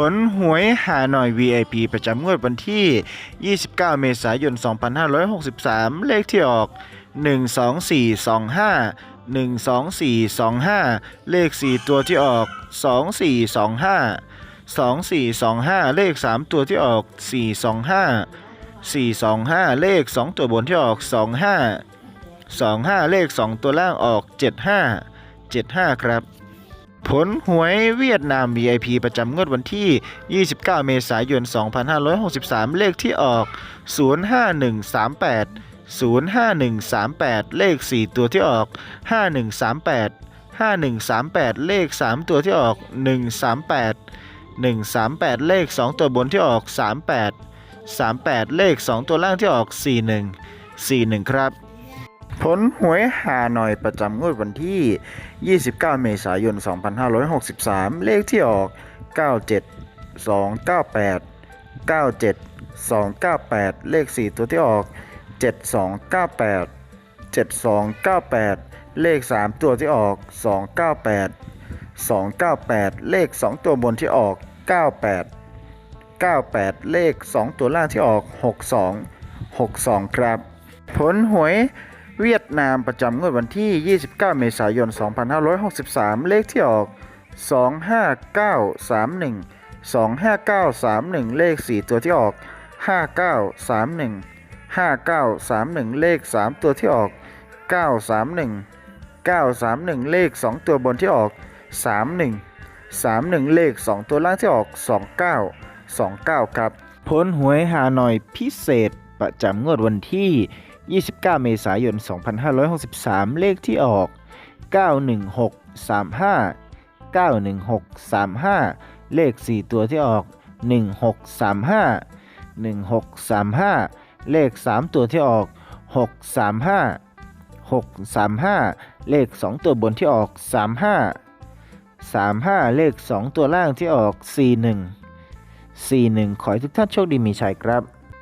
ผลหวยหาหน่อย VIP ประจำงวดวันที่ 29 เมษายน 2563 เลขที่ออก 12425 12425 เลข 4 ตัวที่ออก 2425 2425 เลข 3 ตัวที่ออก 425 425 เลข 2 ตัวบนที่ออก 25 25 เลข 2 ตัวล่างออก 75 75 ครับ ผลหวยเวียดนาม VIP ประจำงวดวันที่ 29 เมษายน 2563 เลขที่ออก 05138 05138 เลข 4 ตัวที่ออก 5138 5138 เลข 3 ตัวที่ออก 138 138 เลข 2 ตัวบนที่ออก 38 38 เลข 2 ตัวล่างที่ออก 41 41 ครับ ลหวยหาหน่อยประจำงวดวันที่ 29 เมษายน 2563 เลขที่ออก 97 298 97 298 เลข 4 ตัวที่ออก 7298 7298 เลข 3 ตัวที่ออก 298 298 เลข 2 ตัวบนที่ออก 98 98 เลข 2 ตัวล่างที่ออก 62 62 ครับ ผลหวย เวียดนามประจำงวดวันที่ 29 เมษายน 2563 เลขที่ออก 25931 25931 เลข 4 ตัวที่ออก 5931 5931 เลข 3 ตัวที่ออก 931 931 เลข 2 ตัวบนที่ออก 31 31 เลข 2 ตัวล่างที่ออก 29 29 ครับ ผลหวยหาหน่อยพิเศษประจำงวดวันที่ 29 เมษายน 2563 เลขที่ออก 91635 91635 เลข 4 ตัวที่ออก 1635 1635 เลข 3 ตัวที่ออก 635 635 เลข 2 ตัวบนที่ออก 35 35 เลข 2 ตัวล่างที่ออก 41 41 ขอให้ทุกท่านโชคดีมีชัยครับ